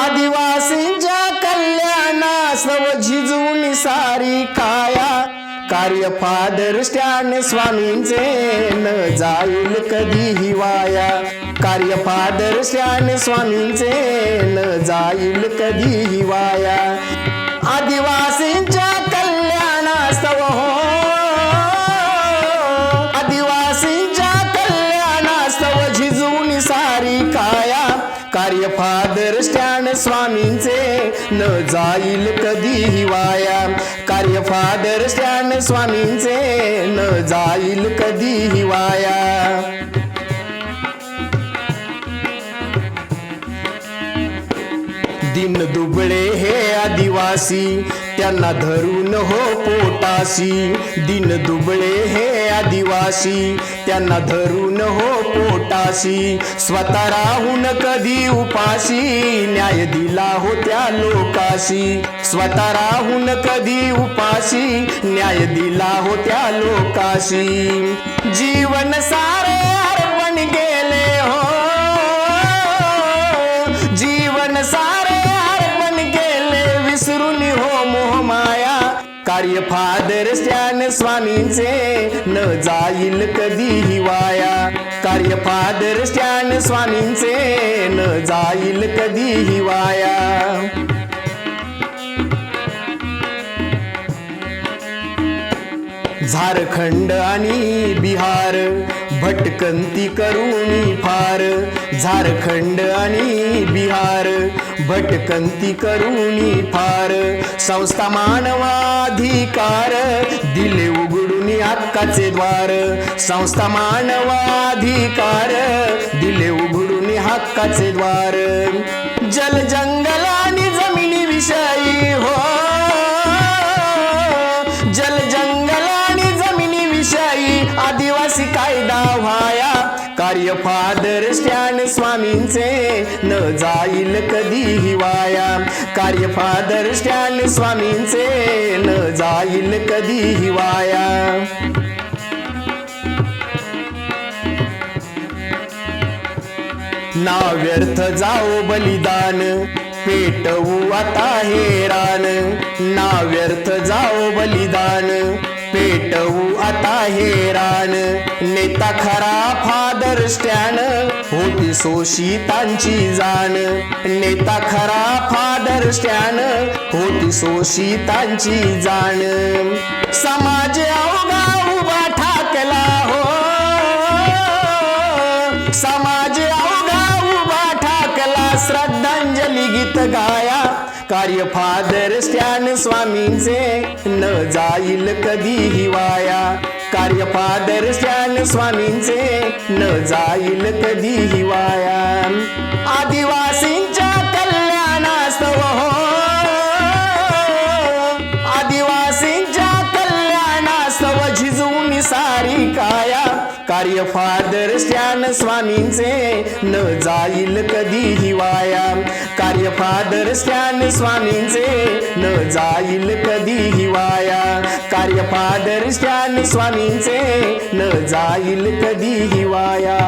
आदिवासींच्या कल्याणासव झिजून सारी काया. कार्य फादर स्वामींचे न जाईल कधी हिवाया कार्य फादर स्वामींचे न जाईल कधी हिवाया स्वामींचे न जाईल कधी हिवाया कार्य फादर श्याम स्वामींचे न जाईल कधी हिवाया दिन दुबळे हे आदिवासी त्यांना धरून हो पोटासी. दिन दुबळे हे आदिवासी. त्यांना धरून हो पोटासी. स्वतः राहून कधी उपाशी न्याय दिला हो त्या लोकाशी स्वतः राहून कधी उपाशी न्याय दिला हो त्या लोकाशी जीवन सारे अर्पण गे फादर श्यान स्वामींचे न जाईल कधी हिवाया कार्य फादर स्टॅन स्वामींचे न जाईल कधी हिवाया झारखंड आणि बिहार भटकंती करुणी फार. झारखंड आणि बिहार भटकंती करुणी फार संस्था मानवाधिकार दिले उघडून हक्काचे द्वार. संस्था मानवाधिकार दिले उघडून हक्काचे द्वार. जल जंगल आणि जमिनी विषयी हो. जल जंगल आणि जमिनी विषयी. आदिवासी कायदा व्हाया. कार्य फादर स्टॅन स्वामींचे न जाईल कधी हिवाया कार्यफादर स्टॅन स्वामींचे न जाईल कधी हिवाया ना व्यर्थ जाओ बलिदान पेटवू आता हे रान. ना व्यर्थ जाओ बलिदान पेटवू आता हे रान. नेता खरा फादर स्टॅन होती सोशितांची जाण. नेता खरा फादर स्टॅन होती सोशितांची जाण. समाज अवघा उभा ठाकला हो. समाज अवघा उभा ठाकला. श्रद्धांजली गीत गाय. कार्य फादर स्टॅन स्वामींचे न जाईल कधी हिवाया कार्य फादर स्टॅन स्वामींचे न जाईल कधी हिवाया आदिवासी कार्य फादर स्टॅन स्वामींचे न जाईल कधी हिवाया कार्य फादर स्टॅन स्वामींचे न जाईल कधी हिवाया कार्य फादर स्टॅन स्वामींचे न जाईल कधी हिवाया